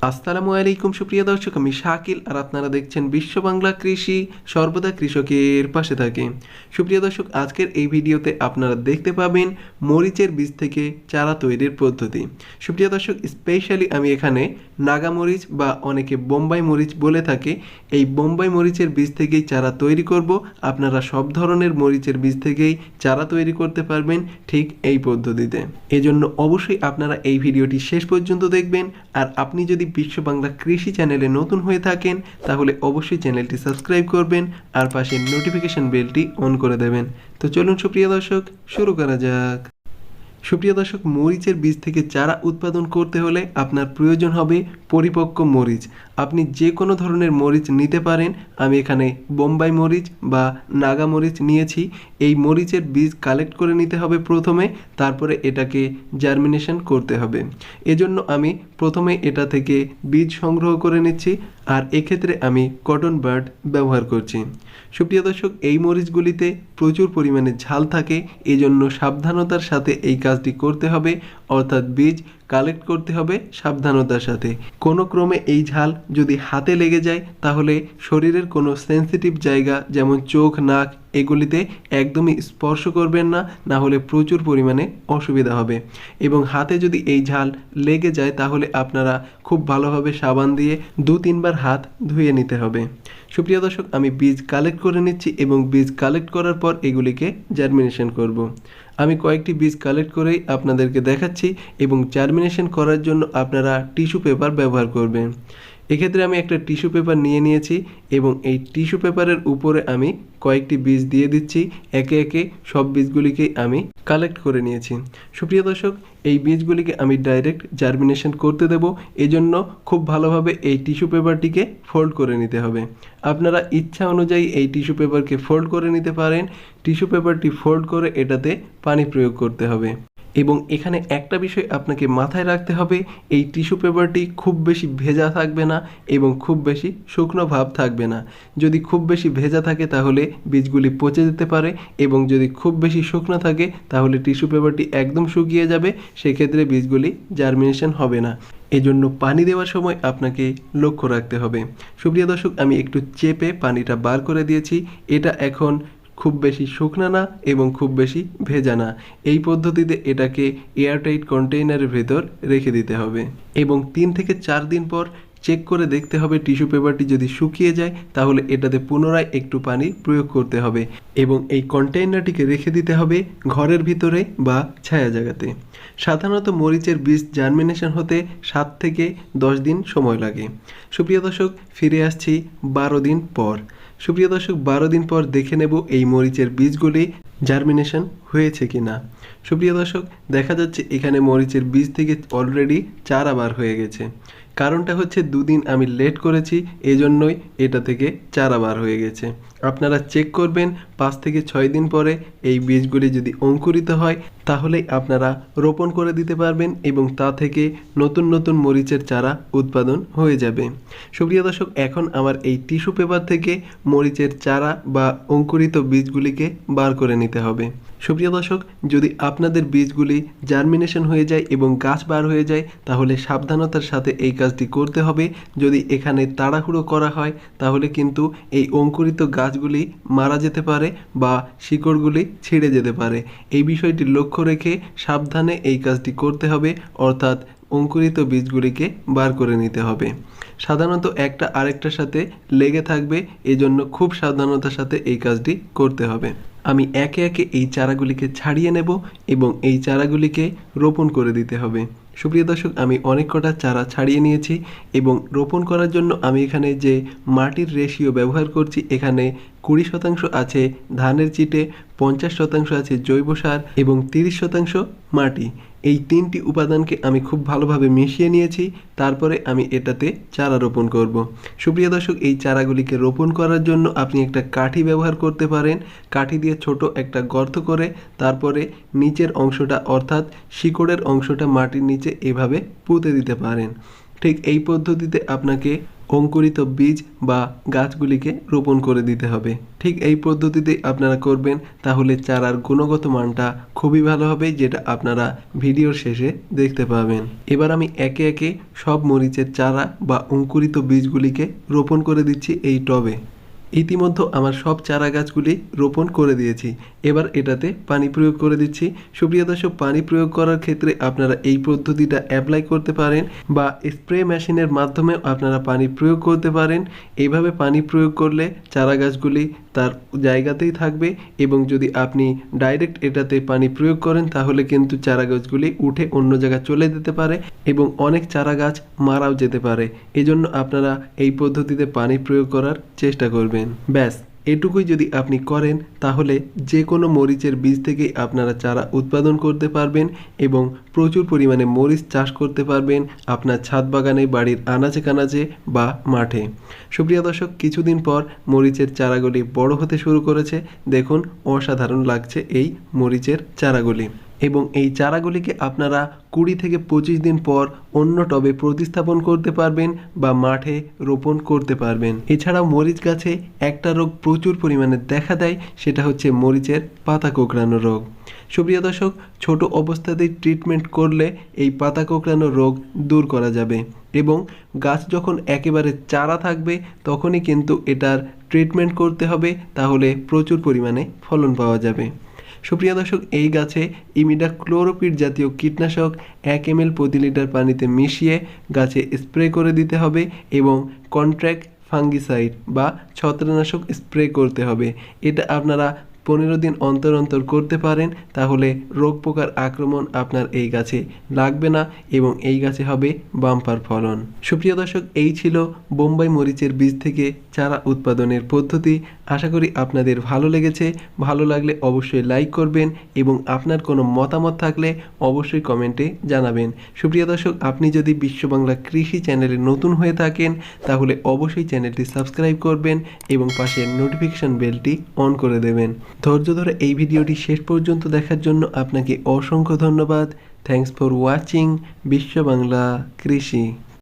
আসসালামু আলাইকুম, সুপ্রিয় দর্শক, আমি শাকিল আর আপনারা দেখছেন বিশ্ব বাংলা কৃষি, সর্বদা কৃষকের পাশে থাকে। সুপ্রিয় দর্শক, আজকের এই ভিডিওতে আপনারা দেখতে পাবেন মরিচের বীজ থেকে চারা তৈরির পদ্ধতি। সুপ্রিয় দর্শক স্পেশালি আমি এখানে নাগা মরিচ বা অনেকে বোম্বাই মরিচ বলে থাকে, এই বোম্বাই মরিচের বীজ থেকেই চারা তৈরি করব। আপনারা সব ধরনের মরিচের বীজ থেকেই চারা তৈরি করতে পারবেন ঠিক এই পদ্ধতিতে। এজন্য অবশ্যই আপনারা এই ভিডিওটি শেষ পর্যন্ত দেখবেন, আর আপনি যদি বিশ্ব বাংলা কৃষি চ্যানেলে নতুন হয়ে থাকেন, তাহলে অবশ্যই চ্যানেলটি সাবস্ক্রাইব করবেন আর পাশে নোটিফিকেশন বেলটি অন করে দেবেন। তো চলুন সুপ্রিয় দর্শক, শুরু করা যাক। সুপ্রিয় দর্শক, মরিচের বীজ থেকে চারা উৎপাদন করতে হলে আপনার প্রয়োজন হবে পরিপক্ক মরিচ। আপনি যে কোনো ধরনের মরিচ নিতে পারেন। আমি এখানে বোম্বাই মরিচ বা নাগা মরিচ নিয়েছি। এই মরিচের বীজ কালেক্ট করে নিতে হবে প্রথমে, তারপরে এটাকে জার্মিনেশন করতে হবে। এজন্য আমি প্রথমে এটা থেকে বীজ সংগ্রহ করে নিচ্ছি। আর এক্ষেত্রে আমি কটন বার্ড ব্যবহার করছি। সুপ্রিয় দর্শক, এই মরিচগুলিতে প্রচুর পরিমাণে ঝাল থাকে, এজন্য সাবধানতার সাথে এই কাজটি করতে হবে। অর্থাৎ বীজ কালেক্ট করতে হবে সাবধানতার সাথে। কোনো ক্রমে এই ঝাল যদি হাতে লেগে যায়, তাহলে শরীরের কোনো সেন্সিটিভ জায়গা যেমন চোখ, নাক, এগুলিতে একদমই স্পর্শ করবেন না না হলে প্রচুর পরিমাণে অসুবিধা হবে। এবং হাতে যদি এই ঝাল লেগে যায়, তাহলে আপনারা খুব ভালোভাবে সাবান দিয়ে দু তিনবার হাত ধুয়ে নিতে হবে। সুপ্রিয় দর্শক, আমি বীজ কালেক্ট করে নিচ্ছি এবং বীজ কালেক্ট করার পর এগুলিকে জার্মিনেশন করব। আমি কয়েকটি বীজ কালেক্ট করেই আপনাদেরকে দেখাচ্ছি এবং জার্মিনেশন করার জন্য আপনারা টিস্যু পেপার ব্যবহার করবেন। এক্ষেত্রে আমি একটা টিস্যু পেপার নিয়ে নিয়েছি এবং এই টিস্যু পেপারের উপরে আমি কয়েকটি বীজ দিয়ে দিচ্ছি। একে একে সব বীজগুলিকে আমি কালেক্ট করে নিয়েছি। সুপ্রিয় দর্শক, এই বীজগুলিকে আমি ডাইরেক্ট জার্মিনেশন করতে দেব। এজন্য খুব ভালোভাবে এই টিস্যু পেপারটিকে ফোল্ড করে নিতে হবে। আপনারা ইচ্ছা অনুযায়ী এই টিস্যু পেপারকে ফোল্ড করে নিতে পারেন। টিস্যু পেপারটি ফোল্ড করে এটাতে পানি প্রয়োগ করতে হবে। এবং এখানে একটা বিষয় আপনাকে মাথায় রাখতে হবে, এই টিস্যু পেপারটি খুব বেশি ভেজা থাকবে না এবং খুব বেশি শুকনো ভাব থাকবে না। যদি খুব বেশি ভেজা থাকে তাহলে বীজগুলি পচে যেতে পারে এবং যদি খুব বেশি শুকনো থাকে তাহলে টিস্যু পেপারটি একদম শুকিয়ে যাবে, সেক্ষেত্রে বীজগুলি জার্মিনেশন হবে না। এজন্য পানি দেওয়ার সময় আপনাকে লক্ষ্য রাখতে হবে। সুপ্রিয় দর্শক, আমি একটু চেপে পানিটা বার করে দিয়েছি। এটা এখন খুব বেশি শুকনা না এবং খুব বেশি ভেজা না। এই পদ্ধতিতে এটাকে এয়ারটাইট কন্টেইনারের ভেতর রেখে দিতে হবে এবং তিন থেকে চার দিন পর চেক করে দেখতে হবে টিস্যু পেপারটি যদি শুকিয়ে যায়, তাহলে এটাতে পুনরায় একটু পানি প্রয়োগ করতে হবে এবং এই কন্টেইনারটিকে রেখে দিতে হবে ঘরের ভিতরে বা ছায়া জায়গাতে। সাধারণত মরিচের বীজ জার্মিনেশন হতে সাত থেকে দশ দিন সময় লাগে। সুপ্রিয় দর্শক, ফিরে আসছি বারো দিন পর। সুপ্রিয় দর্শক, বারো দিন পর দেখে নেব এই মরিচের বীজগুলি জার্মিনেশন হয়েছে কি না সুপ্রিয় দর্শক, দেখা যাচ্ছে এখানে মরিচের বীজ থেকে অলরেডি চারা বার হয়ে গেছে। কারণটা হচ্ছে দুদিন আমি লেট করেছি, এজন্যই এটা থেকে চারা বার হয়ে গেছে। আপনারা চেক করবেন পাঁচ থেকে ছয় দিন পরে এই বীজগুলি যদি অঙ্কুরিত হয় তাহলেই আপনারা রোপণ করে দিতে পারবেন এবং তা থেকে নতুন নতুন মরিচের চারা উৎপাদন হয়ে যাবে। সুপ্রিয় দর্শক, এখন আমার এই টিস্যু পেপার থেকে মরিচের চারা বা অঙ্কুরিত বীজগুলিকে বার করে নিতে হবে। সুপ্রিয় দর্শক, যদি আপনাদের বীজগুলি জার্মিনেশন হয়ে যায় এবং গাছ বার হয়ে যায়, তাহলে সাবধানতার সাথে এই কাজটি করতে হবে। যদি এখানে তাড়াহুড়ো করা হয়, তাহলে কিন্তু এই অঙ্কুরিত গাছগুলি মারা যেতে পারে বা শিকড়গুলি ছিঁড়ে যেতে পারে। এই বিষয়টি লক্ষ্য রেখে সাবধানে এই কাজটি করতে হবে, অর্থাৎ অঙ্কুরিত বীজগুলিকে বার করে নিতে হবে। সাধারণত একটা আরেকটার সাথে লেগে থাকবে, এজন্য খুব সাবধানতার সাথে এই কাজটি করতে হবে। আমি একে একে এই চারাগুলিকে ছাড়িয়ে নেব এবং এই চারাগুলিকে রোপণ করে দিতে হবে। সুপ্রিয় দর্শক, আমি অনেক কটা চারা ছাড়িয়ে নিয়েছি এবং রোপণ করার জন্য আমি এখানে যে মাটির রেশিও ব্যবহার করছি, এখানে কুড়ি শতাংশ আছে ধানের চিটে, পঞ্চাশ শতাংশ আছে জৈব সার এবং তিরিশ শতাংশ মাটি। এই তিনটি উপাদানকে আমি খুব ভালোভাবে মিশিয়ে নিয়েছি, তারপরে আমি এটাতে চারা রোপণ করব। সুপ্রিয় দর্শক, এই চারাগুলিকে রোপণ করার জন্য আপনি একটা কাঠি ব্যবহার করতে পারেন কাঠি দিয়ে ছোট একটা গর্ত করে, তারপরে নিচের অংশটা অর্থাৎ শিকড়ের অংশটা মাটির নিচে এভাবে পুঁতে দিতে পারেন ঠিক এই পদ্ধতিতে আপনাকে অঙ্কুরিত বীজ বা গাছগুলিকে রোপণ করে দিতে হবে। ঠিক এই পদ্ধতিতে আপনারা করবেন, তাহলে চারার গুণগত মানটা খুবই ভালো হবে, যেটা আপনারা ভিডিওর শেষে দেখতে পাবেন। এবার আমি একে একে সব মরিচের চারা বা অঙ্কুরিত বীজগুলিকে রোপণ করে দিচ্ছি এই টবে। ইতিমধ্যে আমার সব চারা গাছগুলি রোপণ করে দিয়েছি। এবার এটাতে পানি প্রয়োগ করে দিচ্ছি। সুপ্রিয় দর্শক, পানি প্রয়োগ করার ক্ষেত্রে আপনারা এই পদ্ধতিটা অ্যাপ্লাই করতে পারেন বা স্প্রে মেশিনের মাধ্যমে আপনারা পানি প্রয়োগ করতে পারেন। এইভাবে পানি প্রয়োগ করলে চারা গাছগুলি তার জায়গাতেই থাকবে এবং যদি আপনি ডাইরেক্ট এটাতে পানি প্রয়োগ করেন, তাহলে কিন্তু চারা গাছগুলি উঠে অন্য জায়গায় চলে যেতে পারে এবং অনেক চারা গাছ মারাও যেতে পারে। এজন্য আপনারা এই পদ্ধতিতে পানি প্রয়োগ করার চেষ্টা করবেন। ব্যাস। এটুকুই যদি আপনি করেন, তাহলে যে কোনো মরিচের বীজ থেকেই আপনারা চারা উৎপাদন করতে পারবেন এবং প্রচুর পরিমাণে মরিচ চাষ করতে পারবেন আপনার ছাদ বাগানে, বাড়ির আনাচে কানাচে বা মাঠে। সুপ্রিয় দর্শক, কিছুদিন পর মরিচের চারাগুলি বড় হতে শুরু করেছে। দেখুন, অসাধারণ লাগছে এই মরিচের চারাগুলি। এবং এই চারাগুলিকে আপনারা কুড়ি থেকে পঁচিশ দিন পর অন্য টবে প্রতিস্থাপন করতে পারবেন বা মাঠে রোপণ করতে পারবেন। এছাড়াও মরিচ গাছে একটা রোগ প্রচুর পরিমাণে দেখা দেয়, সেটা হচ্ছে মরিচের পাতা কোঁকড়ানো রোগ। সুপ্রিয় দর্শক, ছোট অবস্থাতেই ট্রিটমেন্ট করলে এই পাতা কোঁকড়ানো রোগ দূর করা যাবে এবং গাছ যখন একেবারে চারা থাকবে, তখনই কিন্তু এটার ট্রিটমেন্ট করতে হবে, তাহলে প্রচুর পরিমাণে ফলন পাওয়া যাবে। সুপ্রিয় দর্শক, এই গাছে ইমিডা ক্লোরোপিড জাতীয় কীটনাশক এক এম এল প্রতি লিটার পানিতে মিশিয়ে গাছে স্প্রে করে দিতে হবে এবং কন্ট্র্যাক্ট ফাঙ্গিসাইড বা ছত্রনাশক স্প্রে করতে হবে। এটা আপনারা পনেরো দিন অন্তর অন্তর করতে পারেন, তাহলে রোগ পোকার আক্রমণ আপনার এই গাছে লাগবে না এবং এই গাছে হবে বাম্পার ফলন। সুপ্রিয় দর্শক, এই ছিল বোম্বাই মরিচের বীজ থেকে চারা উৎপাদনের পদ্ধতি। আশা করি আপনাদের ভালো লেগেছে। ভালো লাগলে অবশ্যই লাইক করবেন এবং আপনার কোনো মতামত থাকলে অবশ্যই কমেন্টে জানাবেন। সুপ্রিয় দর্শক, আপনি যদি বিশ্ববাংলা কৃষি চ্যানেলে নতুন হয়ে থাকেন, তাহলে অবশ্যই চ্যানেলটি সাবস্ক্রাইব করবেন এবং পাশের নোটিফিকেশন বেলটি অন করে দেবেন। ধৈর্য ধরে এই ভিডিওটি শেষ পর্যন্ত দেখার জন্য আপনাকে অসংখ্য ধন্যবাদ। থ্যাংকস ফর ওয়াচিং বিশ্ব বাংলা কৃষি।